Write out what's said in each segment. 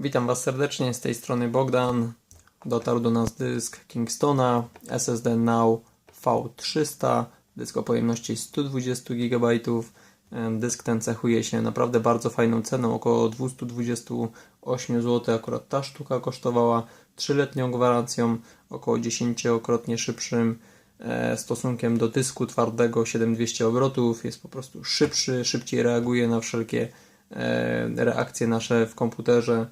Witam Was serdecznie, z tej strony Bogdan. Dotarł do nas dysk Kingstona SSD Now V300, dysk o pojemności 120 GB. Dysk ten cechuje się naprawdę bardzo fajną ceną, około 228 zł. Akurat ta sztuka kosztowała 3-letnią gwarancją, około 10-krotnie szybszym e, stosunkiem do dysku twardego 7200 obrotów. Jest po prostu szybszy, szybciej reaguje na wszelkie e, reakcje nasze w komputerze.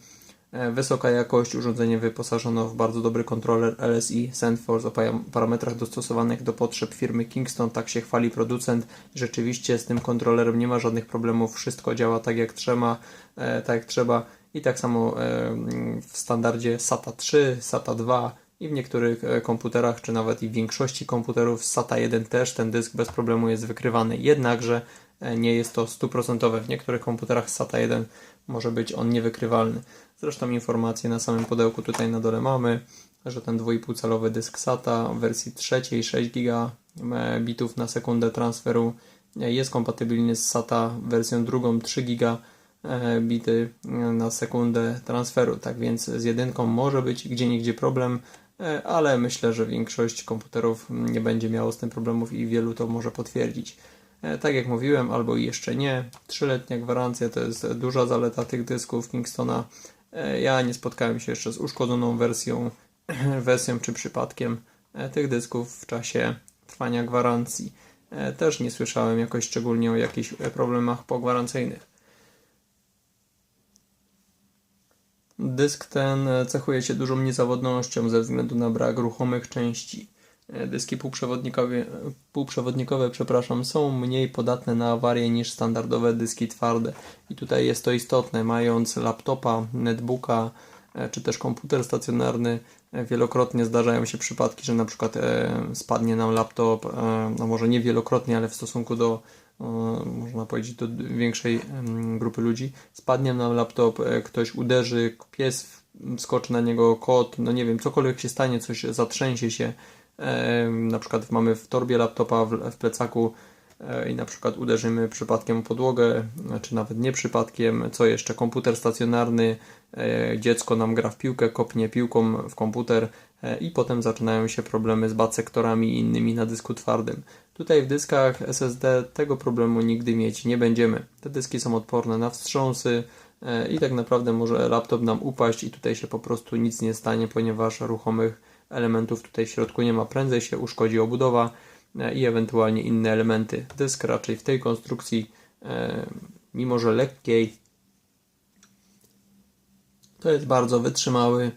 E, Wysoka jakość, urządzenie wyposażono w bardzo dobry kontroler LSI SendForce o pa- parametrach dostosowanych do potrzeb firmy Kingston, tak się chwali producent. Rzeczywiście z tym kontrolerem nie ma żadnych problemów, wszystko działa tak jak trzeba, e, tak jak trzeba i tak samo e, w standardzie SATA 3, SATA 2 i w niektórych komputerach, czy nawet i w większości komputerów SATA 1 też ten dysk bez problemu jest wykrywany. Jednakże nie jest to stuprocentowe. W niektórych komputerach SATA 1 może być on niewykrywalny. Zresztą informacje na samym pudełku tutaj na dole mamy, że ten 2,5 calowy dysk SATA w wersji trzeciej 6 GB bitów na sekundę transferu e, jest kompatybilny z SATA wersją drugą 3 GB e, bity e, na sekundę transferu. Tak więc z jedynką może być gdzie niegdzie problem, e, ale myślę, że większość komputerów nie będzie miało z tym problemów i wielu to może potwierdzić. E, Tak jak mówiłem, albo i jeszcze nie. Trzyletnia gwarancja to jest duża zaleta tych dysków Kingstona. E, Ja nie spotkałem się jeszcze z uszkodzoną wersją, wersją czy przypadkiem e, tych dysków w czasie trwania gwarancji. Też nie słyszałem jakoś szczególnie o jakichś problemach pogwarancyjnych. Dysk ten cechuje się dużą niezawodnością ze względu na brak ruchomych części. E, Dyski półprzewodnikowe, półprzewodnikowe przepraszam, są mniej podatne na awarie niż standardowe dyski twarde. I tutaj jest to istotne, mając laptopa, netbooka e, czy też komputer stacjonarny, e, wielokrotnie zdarzają się przypadki, że na przykład spadnie nam laptop, no może nie wielokrotnie, ale w stosunku do można powiedzieć do większej grupy ludzi, spadnie nam laptop, ktoś uderzy, pies skoczy na niego, kot, no nie wiem, cokolwiek się stanie, coś zatrzęsie się, na przykład mamy w torbie laptopa w, plecaku e, i na przykład uderzymy przypadkiem o podłogę, czy nawet nie przypadkiem, co jeszcze, komputer stacjonarny, e, dziecko nam gra w piłkę, kopnie piłką w komputer e, i potem zaczynają się problemy z basektorami i innymi na dysku twardym. Tutaj w dyskach SSD tego problemu nigdy mieć nie będziemy. Te dyski są odporne na wstrząsy i tak naprawdę może laptop nam upaść i tutaj się po prostu nic nie stanie, ponieważ ruchomych elementów tutaj w środku nie ma. Prędzej się uszkodzi obudowa e, i ewentualnie inne elementy. Dysk raczej w tej konstrukcji, e, mimo że lekkiej, to jest bardzo wytrzymały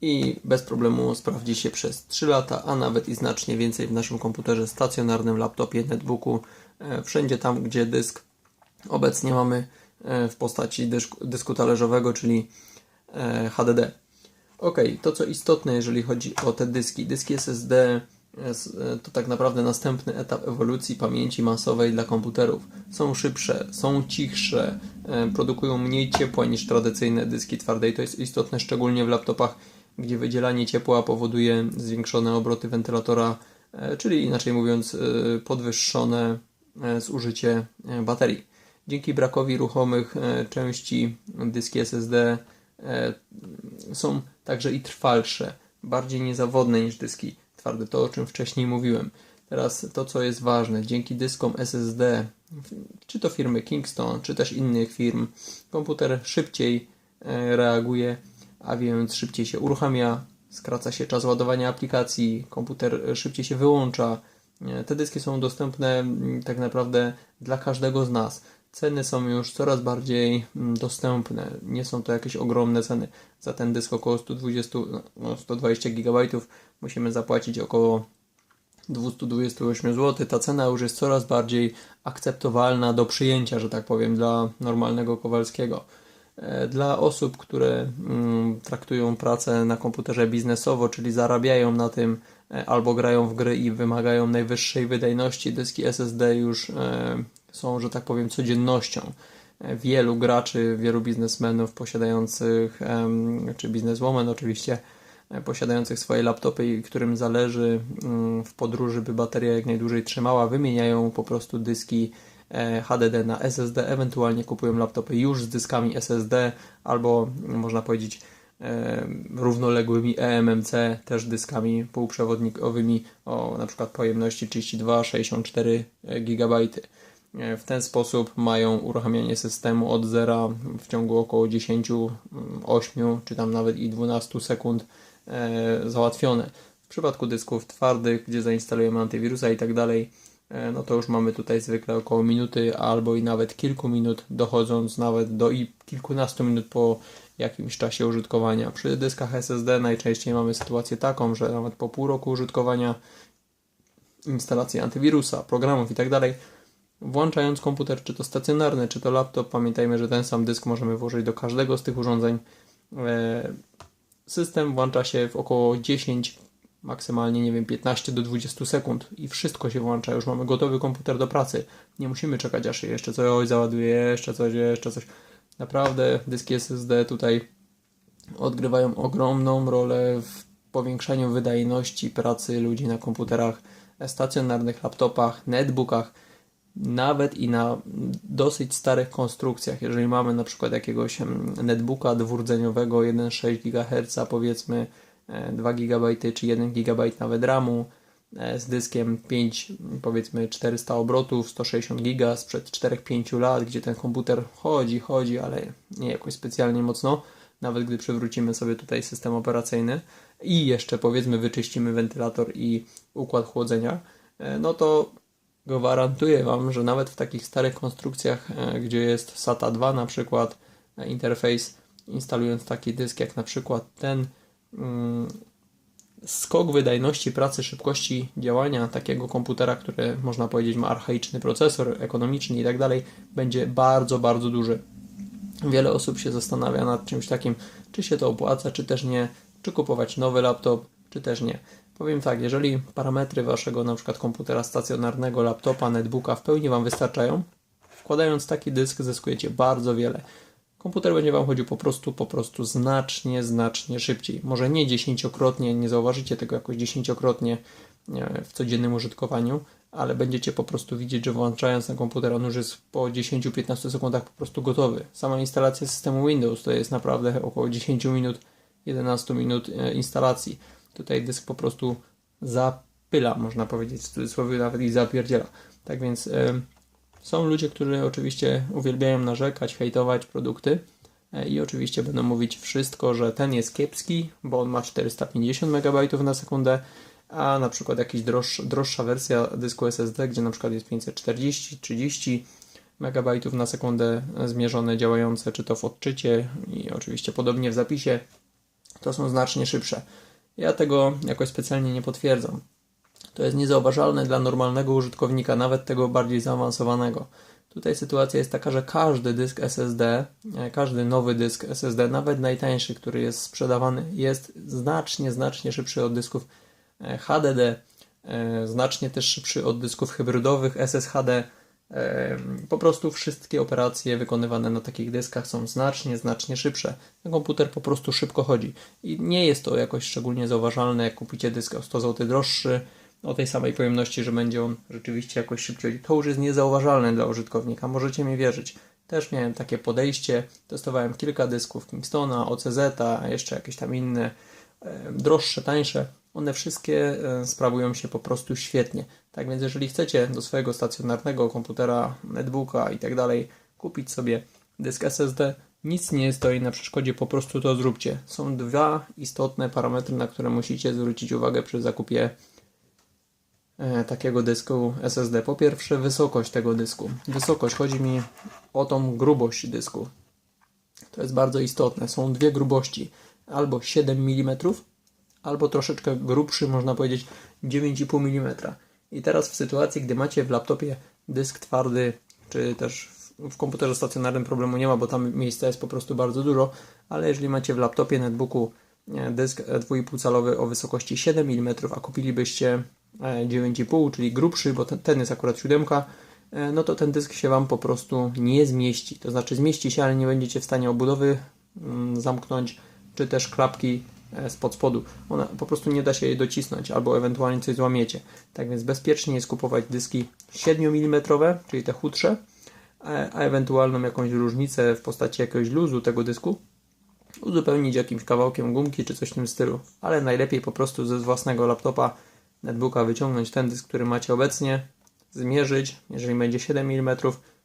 i bez problemu sprawdzi się przez 3 lata, a nawet i znacznie więcej w naszym komputerze stacjonarnym, laptopie, netbooku, e, wszędzie tam, gdzie dysk obecnie mamy w postaci dysku, talerzowego, czyli HDD. Ok, to co istotne, jeżeli chodzi o te dyski. Dyski SSD e, to tak naprawdę następny etap ewolucji pamięci masowej dla komputerów. Są szybsze, są cichsze, e, produkują mniej ciepła niż tradycyjne dyski twarde i to jest istotne szczególnie w laptopach, gdzie wydzielanie ciepła powoduje zwiększone obroty wentylatora, e, czyli inaczej mówiąc podwyższone zużycie baterii. Dzięki brakowi ruchomych części dyski SSD są także i trwalsze, bardziej niezawodne niż dyski twarde, to o czym wcześniej mówiłem. Teraz to, co jest ważne, dzięki dyskom SSD, czy to firmy Kingston, czy też innych firm, komputer szybciej e, reaguje, a więc szybciej się uruchamia, skraca się czas ładowania aplikacji, komputer szybciej się wyłącza. E, Te dyski są dostępne mm, tak naprawdę dla każdego z nas. Ceny są już coraz bardziej mm, dostępne. Nie są to jakieś ogromne ceny. Za ten dysk około 120, no 120 GB musimy zapłacić około 228 zł. Ta cena już jest coraz bardziej akceptowalna do przyjęcia, że tak powiem, dla normalnego Kowalskiego. E, Dla osób, które mm, traktują pracę na komputerze biznesowo, czyli zarabiają na tym e, albo grają w gry i wymagają najwyższej wydajności, dyski SSD już e, są, że tak powiem, codziennością. Wielu graczy, wielu biznesmenów posiadających, czy bizneswoman oczywiście, e, posiadających swoje laptopy i którym zależy mm, w podróży, by bateria jak najdłużej trzymała, wymieniają po prostu dyski e, HDD na SSD, ewentualnie kupują laptopy już z dyskami SSD albo można powiedzieć e, równoległymi eMMC, też dyskami półprzewodnikowymi o na przykład pojemności 32-64 GB. W ten sposób mają uruchamianie systemu od zera w ciągu około 10, 8 czy tam nawet i 12 sekund e, załatwione. W przypadku dysków twardych, gdzie zainstalujemy antywirusa i tak dalej, e, no to już mamy tutaj zwykle około minuty albo i nawet kilku minut, dochodząc nawet do i kilkunastu minut po jakimś czasie użytkowania. Przy dyskach SSD najczęściej mamy sytuację taką, że nawet po pół roku użytkowania instalacji antywirusa, programów i tak dalej, włączając komputer, czy to stacjonarny, czy to laptop, pamiętajmy, że ten sam dysk możemy włożyć do każdego z tych urządzeń. E, system włącza się w około 10, maksymalnie, nie wiem, 15 do 20 sekund i wszystko się włącza. Już mamy gotowy komputer do pracy. Nie musimy czekać, aż jeszcze coś załaduje, jeszcze coś, jeszcze coś. Naprawdę dyski SSD tutaj odgrywają ogromną rolę w powiększaniu wydajności pracy ludzi na komputerach stacjonarnych, laptopach, netbookach nawet i na dosyć starych konstrukcjach, jeżeli mamy na przykład jakiegoś netbooka dwurdzeniowego 1,6 GHz, powiedzmy 2 e, GB czy 1 GB nawet RAMu e, z dyskiem 5, powiedzmy 400 obrotów, 160 GB sprzed 4-5 lat, gdzie ten komputer chodzi, chodzi, ale nie jakoś specjalnie mocno, nawet gdy przywrócimy sobie tutaj system operacyjny i jeszcze powiedzmy wyczyścimy wentylator i układ chłodzenia, e, no to gwarantuję Wam, że nawet w takich starych konstrukcjach, e, gdzie jest SATA 2 na przykład, e, interfejs, instalując taki dysk jak na przykład ten, mm, skok wydajności pracy, szybkości działania takiego komputera, który można powiedzieć ma archaiczny procesor, ekonomiczny i tak dalej, będzie bardzo, bardzo duży. Wiele osób się zastanawia nad czymś takim, czy się to opłaca, czy też nie, czy kupować nowy laptop, czy też nie. Powiem tak, jeżeli parametry waszego na przykład komputera stacjonarnego, laptopa, netbooka w pełni wam wystarczają, wkładając taki dysk zyskujecie bardzo wiele. Komputer będzie wam chodził po prostu, po prostu znacznie, znacznie szybciej. Może nie dziesięciokrotnie, nie zauważycie tego jakoś dziesięciokrotnie w codziennym użytkowaniu, ale będziecie po prostu widzieć, że włączając ten komputer on już jest po 10-15 sekundach po prostu gotowy. Sama instalacja systemu Windows to jest naprawdę około 10 minut, 11 minut e, instalacji Tutaj dysk po prostu zapyla, można powiedzieć, w cudzysłowie nawet i zapierdziela. Tak więc y, są ludzie, którzy oczywiście uwielbiają narzekać, hejtować produkty y, i oczywiście będą mówić wszystko, że ten jest kiepski, bo on ma 450 MB na sekundę, a na przykład jakaś droższa, droższa wersja dysku SSD, gdzie na przykład jest 540, 30 MB na sekundę zmierzone, działające, czy to w odczycie i oczywiście podobnie w zapisie, to są znacznie szybsze. Ja tego jakoś specjalnie nie potwierdzam. To jest niezauważalne dla normalnego użytkownika, nawet tego bardziej zaawansowanego. Tutaj sytuacja jest taka, że każdy dysk SSD, e, każdy nowy dysk SSD, nawet najtańszy, który jest sprzedawany, jest znacznie, znacznie szybszy od dysków e, HDD, e, znacznie też szybszy od dysków hybrydowych SSHD, po prostu wszystkie operacje wykonywane na takich dyskach są znacznie, znacznie szybsze. Ten komputer po prostu szybko chodzi. I nie jest to jakoś szczególnie zauważalne, jak kupicie dysk o 100 zł droższy, o tej samej pojemności, że będzie on rzeczywiście jakoś szybciej. To już jest niezauważalne dla użytkownika, możecie mi wierzyć. Też miałem takie podejście, testowałem kilka dysków Kingstona, OCZ, a jeszcze jakieś tam inne, droższe, tańsze one wszystkie e, sprawują się po prostu świetnie. Tak więc jeżeli chcecie do swojego stacjonarnego komputera, netbooka i tak dalej kupić sobie dysk SSD, nic nie stoi na przeszkodzie, po prostu to zróbcie. Są dwa istotne parametry, na które musicie zwrócić uwagę przy zakupie e, takiego dysku SSD. Po pierwsze, wysokość tego dysku. Wysokość, chodzi mi o tą grubość dysku. To jest bardzo istotne. Są dwie grubości. Albo 7 mm, albo troszeczkę grubszy, można powiedzieć 9,5 mm. I teraz w sytuacji, gdy macie w laptopie dysk twardy, czy też w komputerze stacjonarnym problemu nie ma, bo tam miejsca jest po prostu bardzo dużo, ale jeżeli macie w laptopie, netbooku dysk 2,5 calowy o wysokości 7 mm, a kupilibyście 9,5, e, czyli grubszy, bo ten, ten jest akurat 7, e, no to ten dysk się Wam po prostu nie zmieści. To znaczy zmieści się, ale nie będziecie w stanie obudowy mm, zamknąć, czy też klapki e, spod spodu. Ona po prostu nie da się jej docisnąć, albo ewentualnie coś złamiecie. Tak więc bezpiecznie jest kupować dyski 7 mm, czyli te chudsze, e, a ewentualną jakąś różnicę w postaci jakiegoś luzu tego dysku uzupełnić jakimś kawałkiem gumki czy coś w tym stylu. Ale najlepiej po prostu ze własnego laptopa netbooka wyciągnąć ten dysk, który macie obecnie, zmierzyć. Jeżeli będzie 7 mm,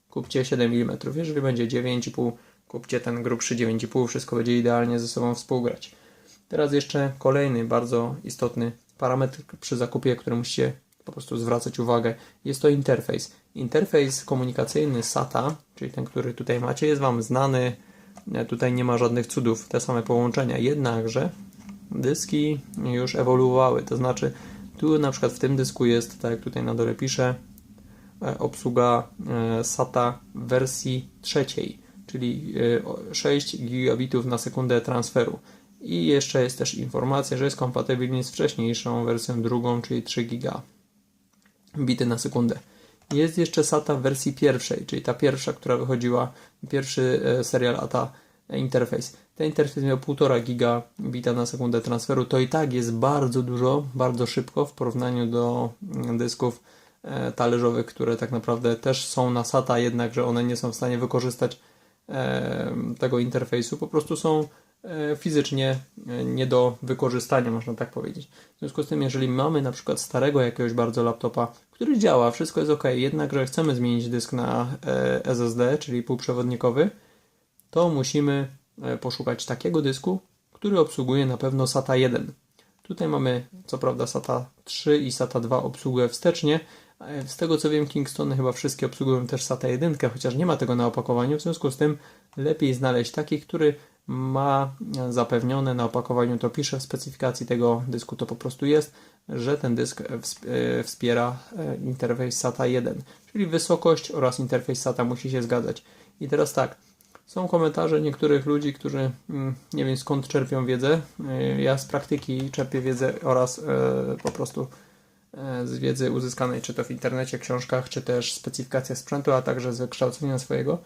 kupcie 7 mm. Jeżeli będzie 9,5 kupcie ten grubszy 9,5, wszystko będzie idealnie ze sobą współgrać. Teraz jeszcze kolejny bardzo istotny parametr przy zakupie, który musicie po prostu zwracać uwagę, jest to interfejs. Interfejs komunikacyjny SATA, czyli ten, który tutaj macie, jest Wam znany. Tutaj nie ma żadnych cudów, te same połączenia. Jednakże dyski już ewoluowały, to znaczy tu na przykład w tym dysku jest, tak jak tutaj na dole pisze, e, obsługa e, SATA wersji trzeciej czyli 6 e, gigabitów na sekundę transferu. I jeszcze jest też informacja, że jest kompatybilny z wcześniejszą wersją drugą, czyli 3 gigabity na sekundę. Jest jeszcze SATA w wersji pierwszej, czyli ta pierwsza, która wychodziła, pierwszy e, serial ATA interfejs. Ten interfejs miał 1,5 gigabita na sekundę transferu. To i tak jest bardzo dużo, bardzo szybko w porównaniu do mm, dysków e, talerzowych, które tak naprawdę też są na SATA, jednakże one nie są w stanie wykorzystać tego interfejsu po prostu są e, fizycznie e, nie do wykorzystania, można tak powiedzieć. W związku z tym, jeżeli mamy na przykład starego jakiegoś bardzo laptopa, który działa, wszystko jest ok, jednakże chcemy zmienić dysk na e, SSD, czyli półprzewodnikowy, to musimy poszukać takiego dysku, który obsługuje na pewno SATA 1. Tutaj mamy co prawda SATA 3 i SATA 2 obsługę wstecznie, z tego co wiem, Kingstony chyba wszystkie obsługują też SATA 1, chociaż nie ma tego na opakowaniu, w związku z tym lepiej znaleźć taki, który ma zapewnione na opakowaniu, to pisze w specyfikacji tego dysku, to po prostu jest, że ten dysk e, wspiera e, interfejs SATA 1, czyli wysokość oraz interfejs SATA musi się zgadzać. I teraz tak, są komentarze niektórych ludzi, którzy mm, nie wiem skąd czerpią wiedzę. E, ja z praktyki czerpię wiedzę oraz po prostu E, z wiedzy uzyskanej czy to w internecie, książkach, czy też specyfikacja sprzętu, a także z wykształcenia swojego.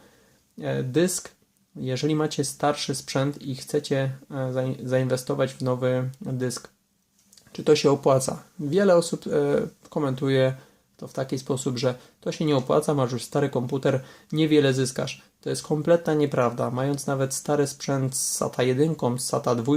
E, dysk, jeżeli macie starszy sprzęt i chcecie e, zainwestować w nowy dysk, czy to się opłaca? Wiele osób komentuje to w taki sposób, że to się nie opłaca, masz już stary komputer, niewiele zyskasz. To jest kompletna nieprawda. Mając nawet stary sprzęt z SATA 1, z SATA 2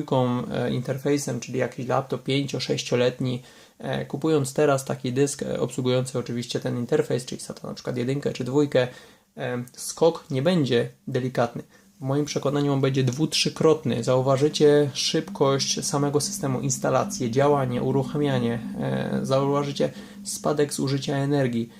interfejsem, czyli jakiś laptop 5-6-letni, E, kupując teraz taki dysk e, obsługujący oczywiście ten interfejs, czyli SATA na przykład jedynkę czy dwójkę, e, skok nie będzie delikatny. W moim przekonaniu on będzie dwu, trzykrotny. Zauważycie szybkość samego systemu, instalację, działanie, uruchamianie. Zauważycie spadek zużycia energii,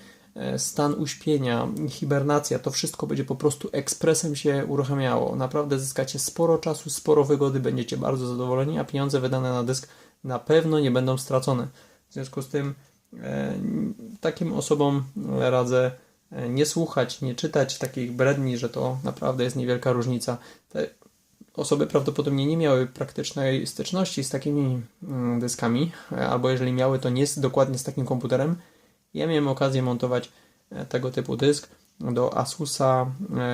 stan uśpienia, hibernacja. To wszystko będzie po prostu ekspresem się uruchamiało. Naprawdę zyskacie sporo czasu, sporo wygody, będziecie bardzo zadowoleni, a pieniądze wydane na dysk na pewno nie będą stracone. W związku z tym e, takim osobom radzę e, nie słuchać, nie czytać takich bredni, że to naprawdę jest niewielka różnica. Te osoby prawdopodobnie nie miały praktycznej styczności z takimi mm, dyskami, e, albo jeżeli miały, to nie dokładnie z takim komputerem. Ja miałem okazję montować tego typu dysk do Asusa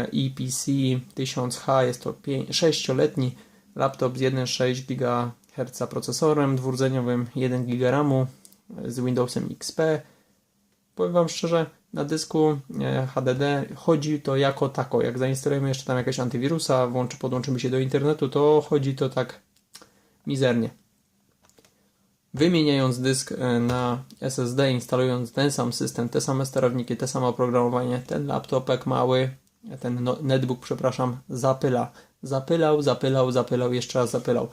EPC 1000H. Jest to 6-letni laptop z 1,6 GHz procesorem dwurdzeniowym, 1 GB RAMu, z Windowsem XP. Powiem Wam szczerze, na dysku e, HDD chodzi to jako tako. Jak zainstalujemy jeszcze tam jakiegoś antywirusa, włączy, podłączymy się do internetu, to chodzi to tak mizernie. Wymieniając dysk e, na SSD, instalując ten sam system, te same sterowniki, te samo oprogramowanie, ten laptopek mały, ten no, netbook, przepraszam, zapyla. Zapylał, zapylał, zapylał, jeszcze raz zapylał.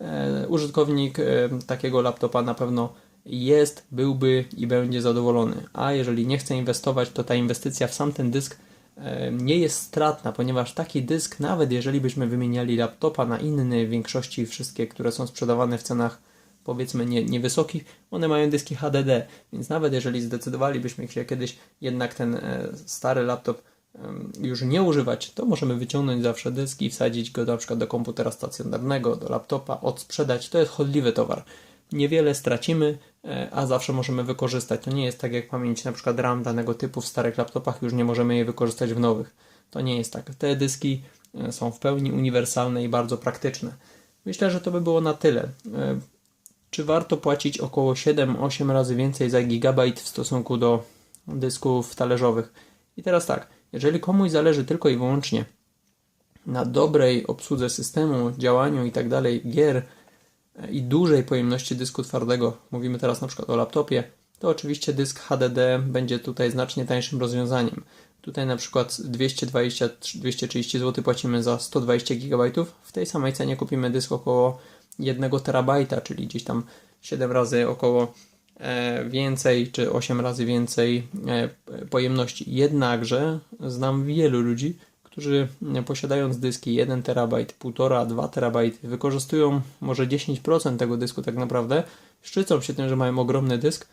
E, użytkownik takiego laptopa na pewno jest, byłby i będzie zadowolony. A jeżeli nie chce inwestować, to ta inwestycja w sam ten dysk e, nie jest stratna, ponieważ taki dysk, nawet jeżeli byśmy wymieniali laptopa na inny, w większości wszystkie, które są sprzedawane w cenach powiedzmy nie, niewysokich, one mają dyski HDD, więc nawet jeżeli zdecydowalibyśmy się kiedyś jednak ten e, stary laptop już nie używać, to możemy wyciągnąć zawsze dysk i wsadzić go na przykład do komputera stacjonarnego, do laptopa, odsprzedać. To jest chodliwy towar niewiele stracimy, a zawsze możemy wykorzystać. To nie jest tak jak pamięć na przykład RAM danego typu w starych laptopach, już nie możemy jej wykorzystać w nowych. To nie jest tak. Te dyski e, są w pełni uniwersalne i bardzo praktyczne. Myślę, że to by było na tyle. E, czy warto płacić około 7-8 razy więcej za gigabajt w stosunku do dysków talerzowych? I teraz tak, jeżeli komuś zależy tylko i wyłącznie na dobrej obsłudze systemu, działaniu i tak gier e, i dużej pojemności dysku twardego, mówimy teraz na przykład o laptopie, to oczywiście dysk HDD będzie tutaj znacznie tańszym rozwiązaniem. Tutaj na przykład 220-230 zł płacimy za 120 GB. W tej samej cenie kupimy dysk około 1 terabajta, czyli gdzieś tam 7 razy około e, więcej, czy 8 razy więcej e, pojemności. Jednakże znam wielu ludzi, którzy posiadając dyski 1 terabajt, 1,5, 2 terabajty, wykorzystują może 10% tego dysku tak naprawdę, szczycą się tym, że mają ogromny dysk,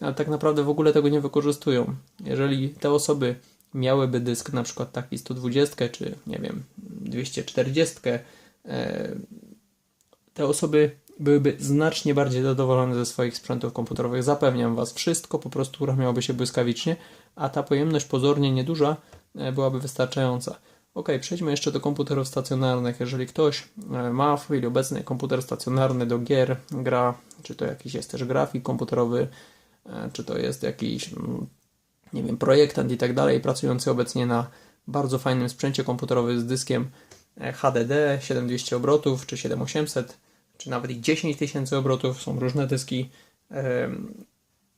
ale tak naprawdę w ogóle tego nie wykorzystują. Jeżeli te osoby miałyby dysk na przykład taki 120 czy nie wiem 240, e, te osoby byłyby znacznie bardziej zadowolone ze swoich sprzętów komputerowych. Zapewniam Was, wszystko po prostu uruchamiałoby się błyskawicznie, a ta pojemność pozornie nieduża byłaby wystarczająca. Ok, przejdźmy jeszcze do komputerów stacjonarnych. Jeżeli ktoś e, ma w chwili obecnej komputer stacjonarny do gier, gra, czy to jakiś jest też grafik komputerowy, czy to jest jakiś mm, nie wiem, projektant i tak dalej, pracujący obecnie na bardzo fajnym sprzęcie komputerowym z dyskiem e, HDD 7200 obrotów, czy 7800, czy nawet i 10 tysięcy obrotów, są różne dyski.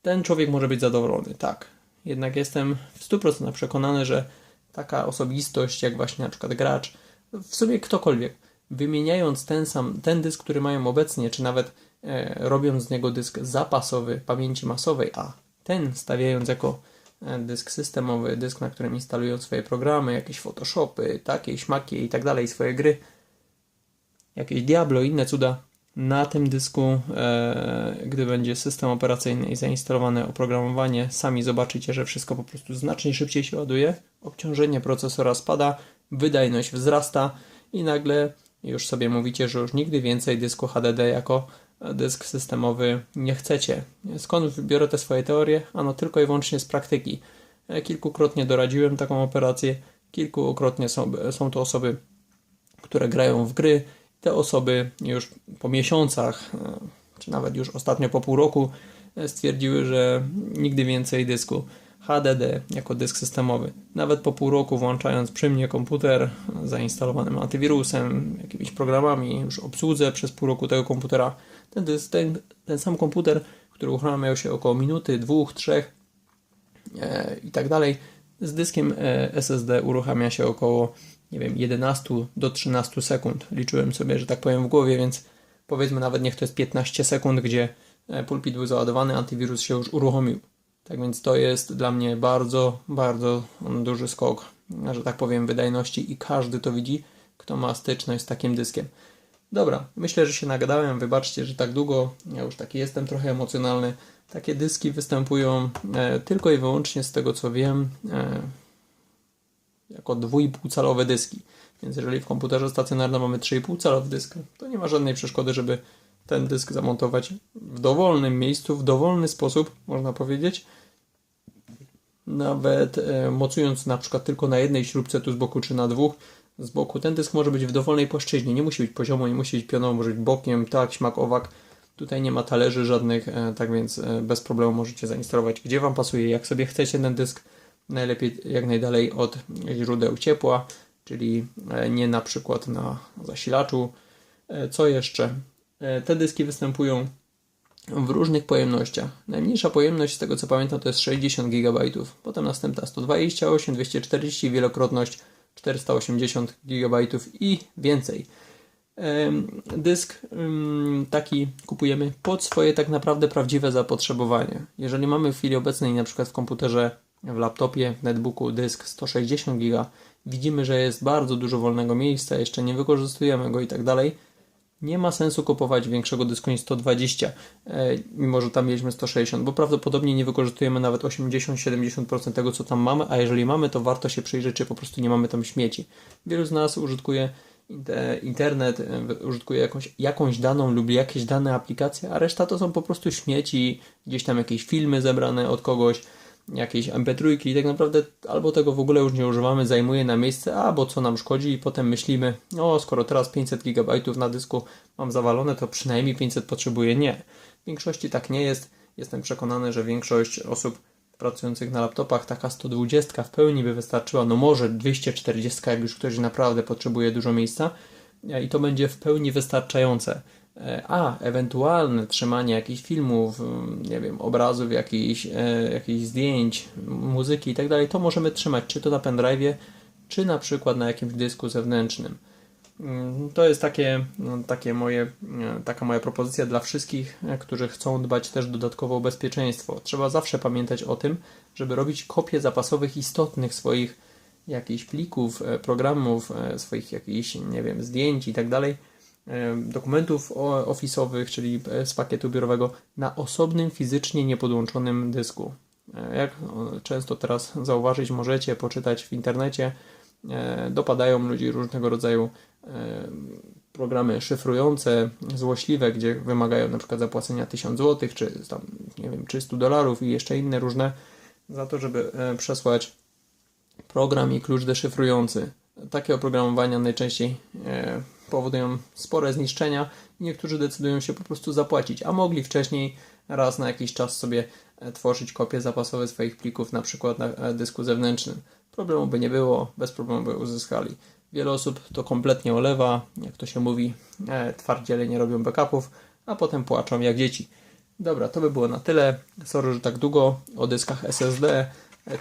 Ten człowiek może być zadowolony, tak. Jednak jestem w 100% przekonany, że taka osobistość, jak właśnie na przykład gracz, w sumie ktokolwiek, wymieniając ten sam, ten dysk, który mają obecnie, czy nawet e, robiąc z niego dysk zapasowy pamięci masowej, a ten stawiając jako dysk systemowy, dysk, na którym instalują swoje programy, jakieś Photoshopy, takie, śmaki i tak dalej, swoje gry, jakieś Diablo, inne cuda. Na tym dysku, e, gdy będzie system operacyjny i zainstalowane oprogramowanie, sami zobaczycie, że wszystko po prostu znacznie szybciej się ładuje, obciążenie procesora spada, wydajność wzrasta i nagle już sobie mówicie, że już nigdy więcej dysku HDD jako dysk systemowy nie chcecie. Skąd biorę te swoje teorie? Ano tylko i wyłącznie z praktyki. E, kilkukrotnie doradziłem taką operację, kilkukrotnie są, są to osoby, które grają w gry. Te osoby już po miesiącach, e, czy nawet już ostatnio po pół roku, e, stwierdziły, że nigdy więcej dysku HDD jako dysk systemowy. Nawet po pół roku włączając przy mnie komputer zainstalowanym antywirusem, jakimiś programami, już obsłudzę przez pół roku tego komputera, ten, ten, ten sam komputer, który uruchamiał się około minuty, dwóch, trzech e, i tak dalej, z dyskiem e, SSD uruchamia się około, nie wiem, 11 do 13 sekund. Liczyłem sobie, że tak powiem w głowie, więc powiedzmy nawet niech to jest 15 sekund, gdzie e, pulpit był załadowany, antywirus się już uruchomił. Tak więc to jest dla mnie bardzo, bardzo duży skok, że tak powiem, wydajności i każdy to widzi, kto ma styczność z takim dyskiem. Dobra, myślę, że się nagadałem. Wybaczcie, że tak długo. Ja już taki jestem trochę emocjonalny. Takie dyski występują e, tylko i wyłącznie z tego co wiem e, jako 2,5 calowe dyski. Więc jeżeli w komputerze stacjonarnym mamy 3,5 calowy dysk, to nie ma żadnej przeszkody, żeby ten dysk zamontować w dowolnym miejscu, w dowolny sposób, można powiedzieć. Nawet e, mocując na przykład tylko na jednej śrubce tu z boku, czy na dwóch, z boku. Ten dysk może być w dowolnej płaszczyźnie, nie musi być poziomo, nie musi być pionowo, może być bokiem, tak, śmak, owak. Tutaj nie ma talerzy żadnych, e, tak więc e, bez problemu możecie zainstalować gdzie Wam pasuje, jak sobie chcecie ten dysk. Najlepiej jak najdalej od źródeł ciepła, czyli e, nie na przykład na zasilaczu. Co jeszcze? Te dyski występują w różnych pojemnościach. Najmniejsza pojemność, z tego co pamiętam, to jest 60 GB. Potem następna 128, 240, wielokrotność 480 GB i więcej. Dysk taki kupujemy pod swoje tak naprawdę prawdziwe zapotrzebowanie. Jeżeli mamy w chwili obecnej na przykład w komputerze, w laptopie, w netbooku dysk 160 GB, widzimy, że jest bardzo dużo wolnego miejsca, jeszcze nie wykorzystujemy go i tak dalej, nie ma sensu kupować większego dysku niż 120, e, mimo że tam mieliśmy 160, bo prawdopodobnie nie wykorzystujemy nawet 80-70% tego, co tam mamy, a jeżeli mamy, to warto się przyjrzeć, czy po prostu nie mamy tam śmieci. Wielu z nas użytkuje internet, e, użytkuje jakąś, jakąś daną lub jakieś dane aplikacje, a reszta to są po prostu śmieci, gdzieś tam jakieś filmy zebrane od kogoś, jakieś MP3 i tak naprawdę albo tego w ogóle już nie używamy, zajmuje na miejsce, albo co nam szkodzi i potem myślimy, no skoro teraz 500 GB na dysku mam zawalone, to przynajmniej 500 potrzebuję. Nie. W większości tak nie jest. Jestem przekonany, że większość osób pracujących na laptopach taka 120 w pełni by wystarczyła, no może 240, jak już ktoś naprawdę potrzebuje dużo miejsca i to będzie w pełni wystarczające. E, a ewentualne trzymanie jakichś filmów, mm, nie wiem, obrazów, jakichś, e, jakichś zdjęć, muzyki i tak dalej, to możemy trzymać czy to na pendrive'ie, czy na przykład na jakimś dysku zewnętrznym. Mm, to jest takie, no, takie moje, e, taka moja propozycja dla wszystkich, którzy chcą dbać też dodatkowo o bezpieczeństwo. Trzeba zawsze pamiętać o tym, żeby robić kopie zapasowych istotnych swoich jakichś plików, programów, swoich jakichś, nie wiem, zdjęć i tak dalej, dokumentów ofisowych, czyli e, z pakietu biurowego na osobnym, fizycznie niepodłączonym dysku. E, jak często teraz zauważyć możecie, poczytać w internecie, e, dopadają ludzi różnego rodzaju programy szyfrujące, złośliwe, gdzie wymagają na przykład zapłacenia 1000 zł, czy tam, nie wiem, 300 dolarów i jeszcze inne różne za to, żeby przesłać program i klucz deszyfrujący. Takie oprogramowania najczęściej powodują spore zniszczenia niektórzy decydują się po prostu zapłacić, a mogli wcześniej raz na jakiś czas sobie e, tworzyć kopie zapasowe swoich plików, na przykład na e, dysku zewnętrznym. Problemu by nie było, bez problemu by uzyskali. Wiele osób to kompletnie olewa, jak to się mówi, e, twardziele nie robią backupów, a potem płaczą jak dzieci. Dobra, to by było na tyle. Sorry, że tak długo o dyskach SSD.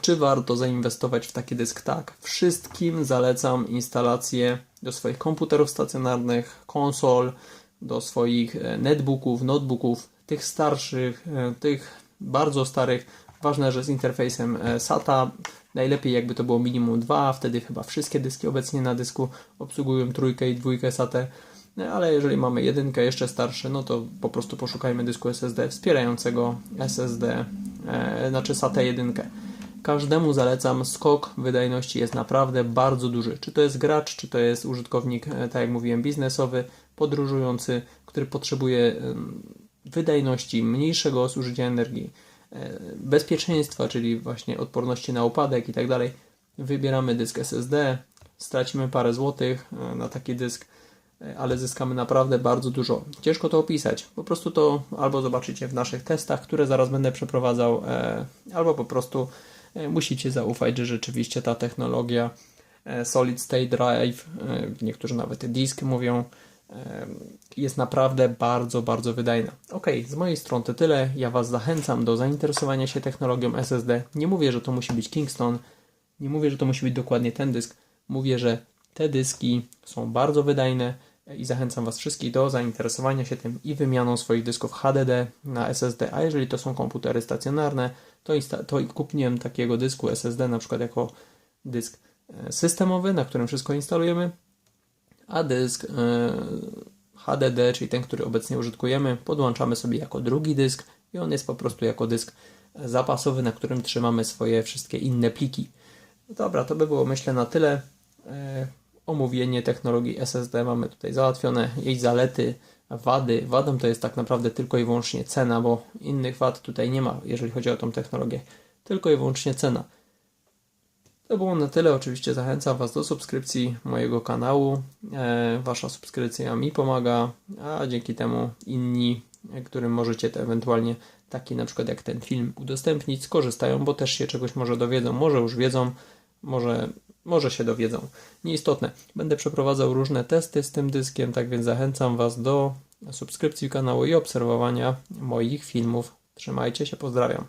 Czy warto zainwestować w taki dysk? Tak. Wszystkim zalecam instalację do swoich komputerów stacjonarnych, konsol, do swoich e, netbooków, notebooków, tych starszych, e, tych bardzo starych. Ważne, że z interfejsem e, SATA. Najlepiej jakby to było minimum 2, wtedy chyba wszystkie dyski obecnie na dysku obsługują trójkę i dwójkę SATA. Ale jeżeli mamy jedynkę jeszcze starsze, no to po prostu poszukajmy dysku SSD wspierającego SSD, e, znaczy SATA 1. Każdemu zalecam, skok wydajności jest naprawdę bardzo duży. Czy to jest gracz, czy to jest użytkownik, e, tak jak mówiłem, biznesowy, podróżujący, który potrzebuje wydajności, mniejszego zużycia energii, e, bezpieczeństwa, czyli właśnie odporności na upadek i tak dalej. Wybieramy dysk SSD, stracimy parę złotych e, na taki dysk, ale zyskamy naprawdę bardzo dużo. Ciężko to opisać. Po prostu to albo zobaczycie w naszych testach, które zaraz będę przeprowadzał, albo po prostu musicie zaufać, że rzeczywiście ta technologia e, Solid State Drive, e, niektórzy nawet disk mówią, jest naprawdę bardzo, bardzo wydajna. Ok, z mojej strony to tyle. Ja Was zachęcam do zainteresowania się technologią SSD. Nie mówię, że to musi być Kingston, nie mówię, że to musi być dokładnie ten dysk. Mówię, że te dyski są bardzo wydajne i zachęcam Was wszystkich do zainteresowania się tym i wymianą swoich dysków HDD na SSD. A jeżeli to są komputery stacjonarne, to, to kupiłem takiego dysku SSD na przykład jako dysk e, systemowy, na którym wszystko instalujemy, a dysk e, HDD, czyli ten, który obecnie użytkujemy, podłączamy sobie jako drugi dysk i on jest po prostu jako dysk zapasowy, na którym trzymamy swoje wszystkie inne pliki. Dobra, to by było myślę na tyle. E, omówienie technologii SSD mamy tutaj załatwione, jej zalety, wady. Wadą to jest tak naprawdę tylko i wyłącznie cena, bo innych wad tutaj nie ma, jeżeli chodzi o tą technologię. Tylko i wyłącznie cena. To było na tyle. Oczywiście zachęcam Was do subskrypcji mojego kanału. E, wasza subskrypcja mi pomaga, a dzięki temu inni, którym możecie to ewentualnie taki na przykład jak ten film udostępnić, skorzystają, bo też się czegoś może dowiedzą, może już wiedzą, może może się dowiedzą. Nieistotne. Będę przeprowadzał różne testy z tym dyskiem, tak więc zachęcam Was do subskrypcji kanału i obserwowania moich filmów. Trzymajcie się, pozdrawiam.